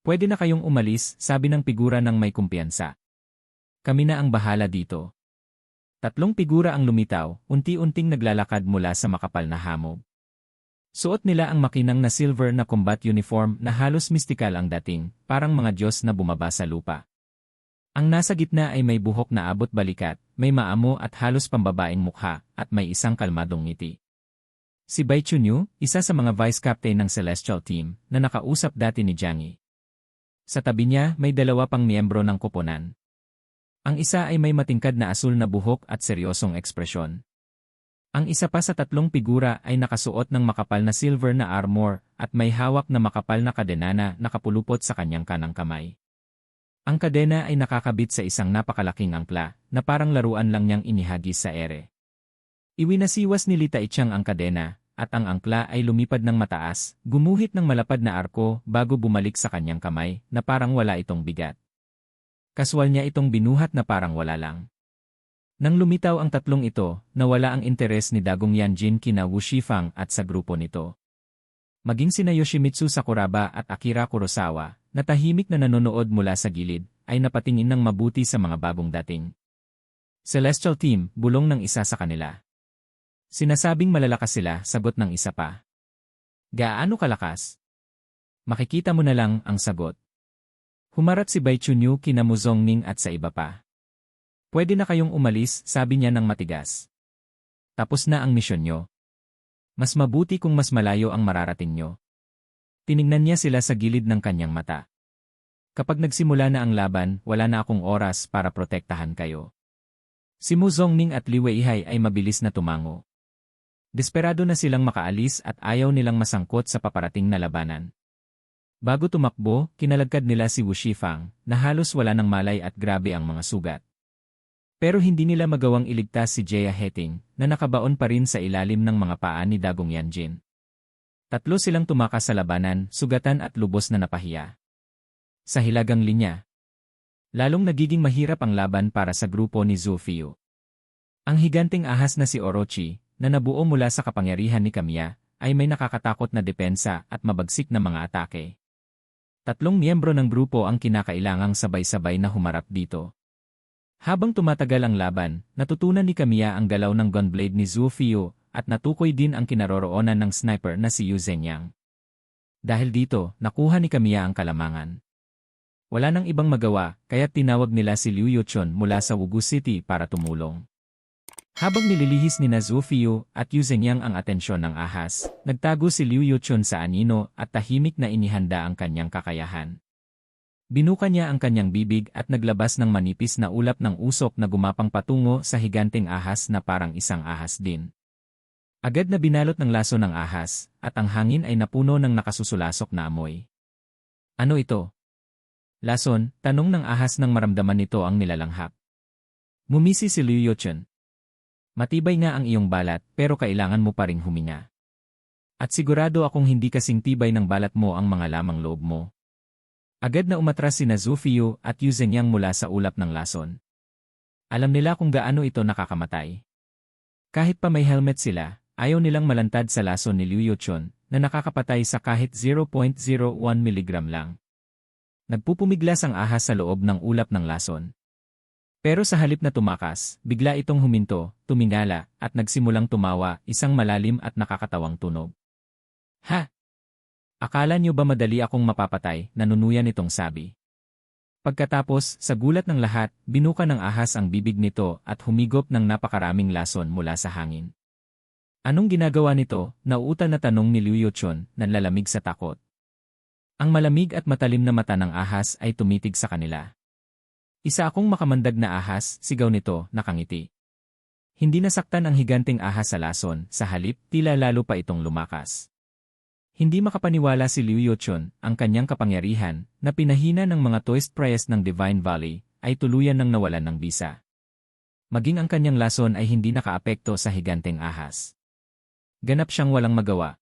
Pwede na kayong umalis, sabi ng figura ng may kumpiyansa. Kami na ang bahala dito. Tatlong figura ang lumitaw, unti-unting naglalakad mula sa makapal na hamog. Suot nila ang makinang na silver na combat uniform na halos mistikal ang dating, parang mga Diyos na bumaba sa lupa. Ang nasa gitna ay may buhok na abot balikat, may maamo at halos pambabaeng mukha, at may isang kalmadong ngiti. Si Bai Chunyu, isa sa mga vice captain ng Celestial Team, na nakausap dati ni Jiang Yi. Sa tabi niya may dalawa pang miyembro ng koponan. Ang isa ay may matingkad na asul na buhok at seryosong ekspresyon. Ang isa pa sa tatlong figura ay nakasuot ng makapal na silver na armor at may hawak na makapal na kadena na nakapulupot sa kanyang kanang kamay. Ang kadena ay nakakabit sa isang napakalaking angkla na parang laruan lang niyang inihagis sa ere. Iwinasiwas ni Lita Ichang ang kadena at ang angkla ay lumipad ng mataas, gumuhit ng malapad na arko bago bumalik sa kanyang kamay na parang wala itong bigat. Kaswal niya itong binuhat na parang wala lang. Nang lumitaw ang tatlong ito, nawala ang interes ni Dagong Yanjin kina Wu Shifang at sa grupo nito. Maging sina Yoshimitsu Sakuraba at Akira Kurosawa, na tahimik na nanonood mula sa gilid, ay napatingin ng mabuti sa mga bagong dating. Celestial Team, bulong ng isa sa kanila. Sinasabing malalakas sila, sagot ng isa pa. Gaano kalakas? Makikita mo na lang ang sagot. Humarap si Bai Chunyu kina Muzong Ning at sa iba pa. Pwede na kayong umalis, sabi niya ng matigas. Tapos na ang misyon nyo. Mas mabuti kung mas malayo ang mararating nyo. Tiningnan niya sila sa gilid ng kanyang mata. Kapag nagsimula na ang laban, wala na akong oras para protektahan kayo. Si Muzong Ning at Li Weihay ay mabilis na tumango. Desperado na silang makaalis at ayaw nilang masangkot sa paparating na labanan. Bago tumakbo, kinalagkad nila si Wu Shifang, na halos wala ng malay at grabe ang mga sugat. Pero hindi nila magawang iligtas si Jaya Heting, na nakabaon pa rin sa ilalim ng mga paa ni Dagong Yanjin. Tatlo silang tumakas sa labanan, sugatan at lubos na napahiya. Sa hilagang linya, lalong nagiging mahirap ang laban para sa grupo ni Zhu Fiu. Ang higanting ahas na si Orochi, na nabuo mula sa kapangyarihan ni Kamiya, ay may nakakatakot na depensa at mabagsik na mga atake. Tatlong miyembro ng grupo ang kinakailangang sabay-sabay na humarap dito. Habang tumatagal ang laban, natutunan ni Kamiya ang galaw ng gunblade ni Zhu Fiu at natukoy din ang kinaroroonan ng sniper na si Yu Zhenyang. Dahil dito, nakuha ni Kamiya ang kalamangan. Wala nang ibang magawa, kaya tinawag nila si Liu Yuchun mula sa Wugu City para tumulong. Habang nililihis ni na Zhu Fiu at Yu ang atensyon ng ahas, nagtago si Liu Yuchun sa anino at tahimik na inihanda ang kanyang kakayahan. Binuka niya ang kanyang bibig at naglabas ng manipis na ulap ng usok na gumapang patungo sa higanteng ahas na parang isang ahas din. Agad na binalot ng laso ng ahas, at ang hangin ay napuno ng nakasusulasok na amoy. Ano ito? Lason, tanong ng ahas nang maramdaman nito ang nilalanghap. Mumisi si Liu Yuchun. Matibay nga ang iyong balat pero kailangan mo pa ring huminga. At sigurado akong hindi kasing tibay ng balat mo ang mga lamang loob mo. Agad na umatras si Nazufiyo at Yu Zhenyang mula sa ulap ng lason. Alam nila kung gaano ito nakakamatay. Kahit pa may helmet sila, ayaw nilang malantad sa lason ni Liu Yuchun na nakakapatay sa kahit 0.01 mg lang. Nagpupumiglas ang ahas sa loob ng ulap ng lason. Pero sa halip na tumakas, bigla itong huminto, tumingala, at nagsimulang tumawa, isang malalim at nakakatawang tunog. Ha! Akala niyo ba madali akong mapapatay, nanunuyan itong sabi. Pagkatapos, sa gulat ng lahat, binuka ng ahas ang bibig nito at humigop ng napakaraming lason mula sa hangin. Anong ginagawa nito? Nauutal na tanong ni Liu Yuchun, nanlalamig sa takot. Ang malamig at matalim na mata ng ahas ay tumitig sa kanila. Isa akong makamandag na ahas, sigaw nito, nakangiti. Hindi nasaktan ang higanting ahas sa lason, sa halip, tila lalo pa itong lumakas. Hindi makapaniwala si Liu Yuchun, ang kanyang kapangyarihan, na pinahina ng mga toist prayers ng Divine Valley, ay tuluyan ng nawalan ng bisa. Maging ang kanyang lason ay hindi nakaapekto sa higanting ahas. Ganap siyang walang magawa,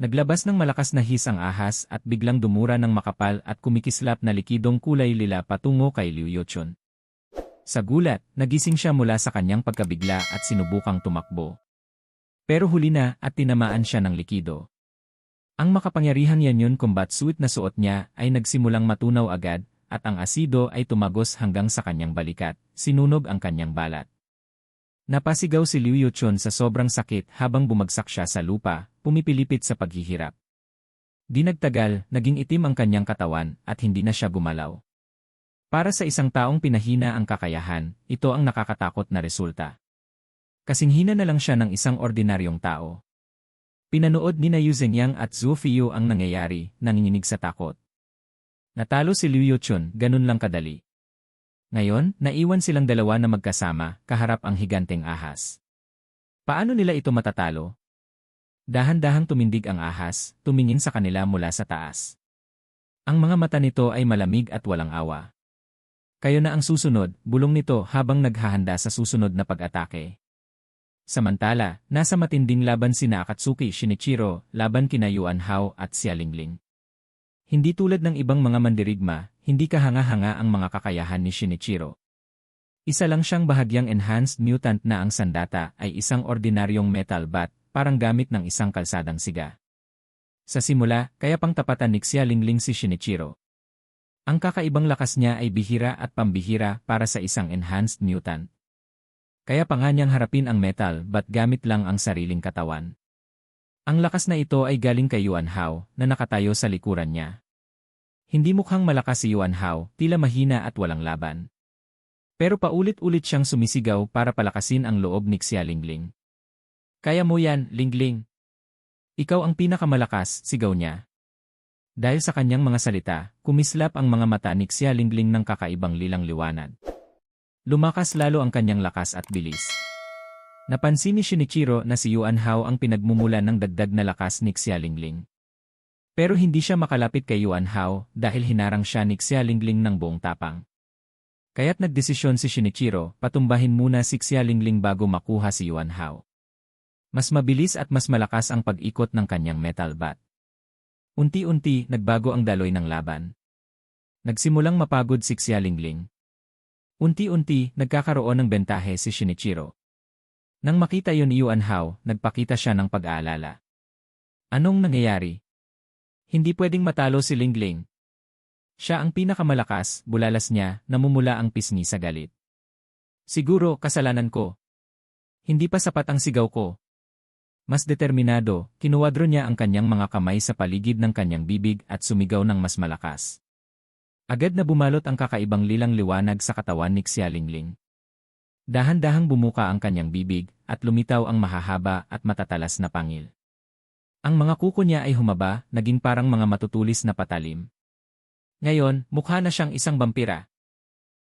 Naglabas ng malakas na his ang ahas at biglang dumura ng makapal at kumikislap na likidong kulay lila patungo kay Liu Yuchun. Sa gulat, nagising siya mula sa kanyang pagkabigla at sinubukang tumakbo. Pero huli na at tinamaan siya ng likido. Ang makapangyarihang Yanyon combat suit na suot niya ay nagsimulang matunaw agad at ang asido ay tumagos hanggang sa kanyang balikat, sinunog ang kanyang balat. Napasigaw si Liu Yuchun sa sobrang sakit habang bumagsak siya sa lupa, pumipilipit sa paghihirap. Di nagtagal, naging itim ang kanyang katawan at hindi na siya gumalaw. Para sa isang taong pinahina ang kakayahan, ito ang nakakatakot na resulta. Kasinghina na lang siya ng isang ordinaryong tao. Pinanood ni na Yu Zhengyang at Zhu Fiyu ang nangyayari, nanginginig sa takot. Natalo si Liu Yuchun, ganun lang kadali. Ngayon, naiwan silang dalawa na magkasama, kaharap ang higanteng ahas. Paano nila ito matatalo? Dahan-dahang tumindig ang ahas, tumingin sa kanila mula sa taas. Ang mga mata nito ay malamig at walang awa. Kayo na ang susunod, bulong nito habang naghahanda sa susunod na pag-atake. Samantala, nasa matinding laban sina Akatsuki Shinichiro, laban kina Yuan Hao at Xia Lingling. Hindi tulad ng ibang mga mandirigma, hindi kahanga-hanga ang mga kakayahan ni Shinichiro. Isa lang siyang bahagyang enhanced mutant na ang sandata ay isang ordinaryong metal bat, parang gamit ng isang kalsadang siga. Sa simula, kaya pang tapatan ni Xia Lingling si Shinichiro. Ang kakaibang lakas niya ay bihira at pambihira para sa isang enhanced mutant. Kaya pa nga niyang harapin ang metal but gamit lang ang sariling katawan. Ang lakas na ito ay galing kay Yuan Hao na nakatayo sa likuran niya. Hindi mukhang malakas si Yuan Hao, tila mahina at walang laban. Pero paulit-ulit siyang sumisigaw para palakasin ang loob ni Xia Lingling. Kaya mo yan, Lingling. Ikaw ang pinakamalakas, sigaw niya. Dahil sa kanyang mga salita, kumislap ang mga mata ni Xia Lingling ng kakaibang lilang liwanag. Lumakas lalo ang kanyang lakas at bilis. Napansin ni Shinichiro na si Yuan Hao ang pinagmumulan ng dagdag na lakas ni Xia Lingling. Pero hindi siya makalapit kay Yuan Hao dahil hinarang siya ni Xia Lingling ng buong tapang. Kaya't nagdesisyon si Shinichiro patumbahin muna si Xia Lingling bago makuha si Yuan Hao. Mas mabilis at mas malakas ang pag-ikot ng kanyang metal bat. Unti-unti nagbago ang daloy ng laban. Nagsimulang mapagod si Xia Lingling. Unti-unti, nagkakaroon ng bentahe si Shinichiro. Nang makita yon ni Yuan Hao, nagpakita siya ng pag-aalala. Anong nangyayari? Hindi pwedeng matalo si Lingling. Siya ang pinakamalakas, bulalas niya, namumula ang pisngi sa galit. Siguro, kasalanan ko. Hindi pa sapat ang sigaw ko. Mas determinado, kinuwadro niya ang kanyang mga kamay sa paligid ng kanyang bibig at sumigaw ng mas malakas. Agad na bumalot ang kakaibang lilang liwanag sa katawan ni Xia Lingling. Dahan-dahang bumuka ang kanyang bibig at lumitaw ang mahahaba at matatalas na pangil. Ang mga kuko niya ay humaba, naging parang mga matutulis na patalim. Ngayon, mukha na siyang isang vampira.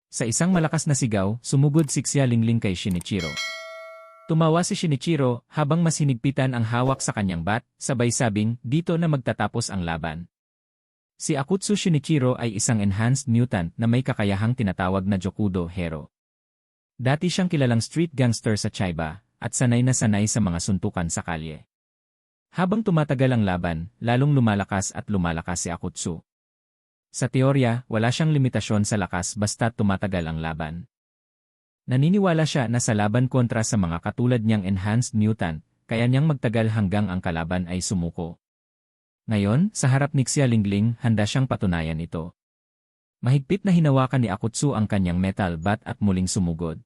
Sa isang malakas na sigaw, sumugod si Xia Lingling kay Shinichiro. Tumawa si Shinichiro habang mas hinigpitan ang hawak sa kanyang bat, sabay sabing, dito na magtatapos ang laban. Si Akutsu Shinichiro ay isang enhanced mutant na may kakayahang tinatawag na Jokudo Hero. Dati siyang kilalang street gangster sa Chiba, at sanay na sanay sa mga suntukan sa kalye. Habang tumatagal ang laban, lalong lumalakas at lumalakas si Akutsu. Sa teorya, wala siyang limitasyon sa lakas basta tumatagal ang laban. Naniniwala siya na sa laban kontra sa mga katulad niyang enhanced mutant, kaya niyang magtagal hanggang ang kalaban ay sumuko. Ngayon, sa harap ni Xia Lingling, handa siyang patunayan ito. Mahigpit na hinawakan ni Akutsu ang kanyang metal bat at muling sumugod.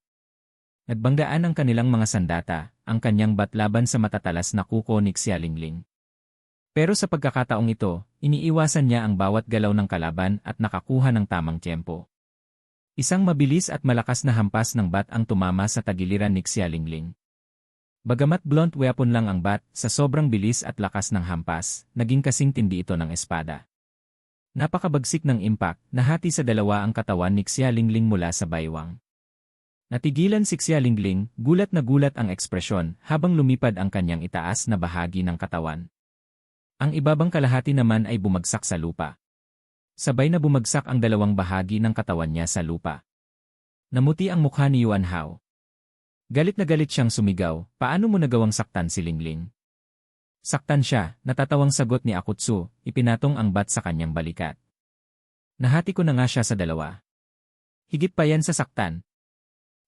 Nagbanggaan ang kanilang mga sandata, ang kanyang bat laban sa matatalas na kuko ni Xia Lingling. Pero sa pagkakataong ito, iniiwasan niya ang bawat galaw ng kalaban at nakakuha ng tamang tiyempo. Isang mabilis at malakas na hampas ng bat ang tumama sa tagiliran ni Xia Lingling. Bagamat blunt weapon lang ang bat, sa sobrang bilis at lakas ng hampas, naging kasing tindi ito ng espada. Napakabagsik ng impact, nahati sa dalawa ang katawan ni Xia Lingling mula sa baywang. Natigilan si Xia Lingling, gulat na gulat ang ekspresyon habang lumipad ang kanyang itaas na bahagi ng katawan. Ang ibabang kalahati naman ay bumagsak sa lupa. Sabay na bumagsak ang dalawang bahagi ng katawan niya sa lupa. Namuti ang mukha ni Yuan Hao. Galit na galit siyang sumigaw, paano mo nagawang saktan si Lingling? Saktan siya, natatawang sagot ni Akutsu, ipinatong ang bat sa kanyang balikat. Nahati ko na nga siya sa dalawa. Higit pa yan sa saktan.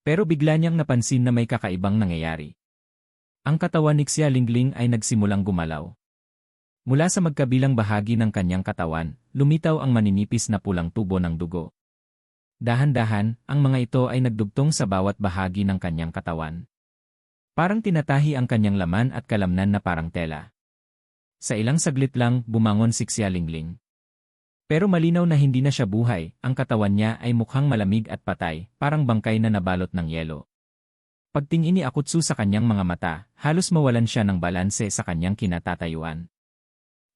Pero bigla niyang napansin na may kakaibang nangyayari. Ang katawan ni Xia Lingling ay nagsimulang gumalaw. Mula sa magkabilang bahagi ng kanyang katawan, lumitaw ang maninipis na pulang tubo ng dugo. Dahan-dahan, ang mga ito ay nagdugtong sa bawat bahagi ng kanyang katawan. Parang tinatahi ang kanyang laman at kalamnan na parang tela. Sa ilang saglit lang, bumangon si Xialingling. Pero malinaw na hindi na siya buhay, ang katawan niya ay mukhang malamig at patay, parang bangkay na nabalot ng yelo. Pagtingin ni Akutsu sa kanyang mga mata, halos mawalan siya ng balanse sa kanyang kinatatayuan.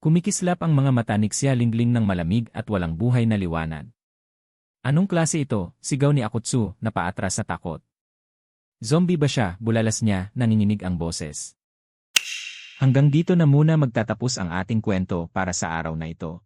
Kumikislap ang mga mata ni Xialingling ng malamig at walang buhay na liwanag. Anong klase ito? Sigaw ni Akutsu, na paatras sa takot. Zombie ba siya? Bulalas niya, nanginginig ang boses. Hanggang dito na muna magtatapos ang ating kwento para sa araw na ito.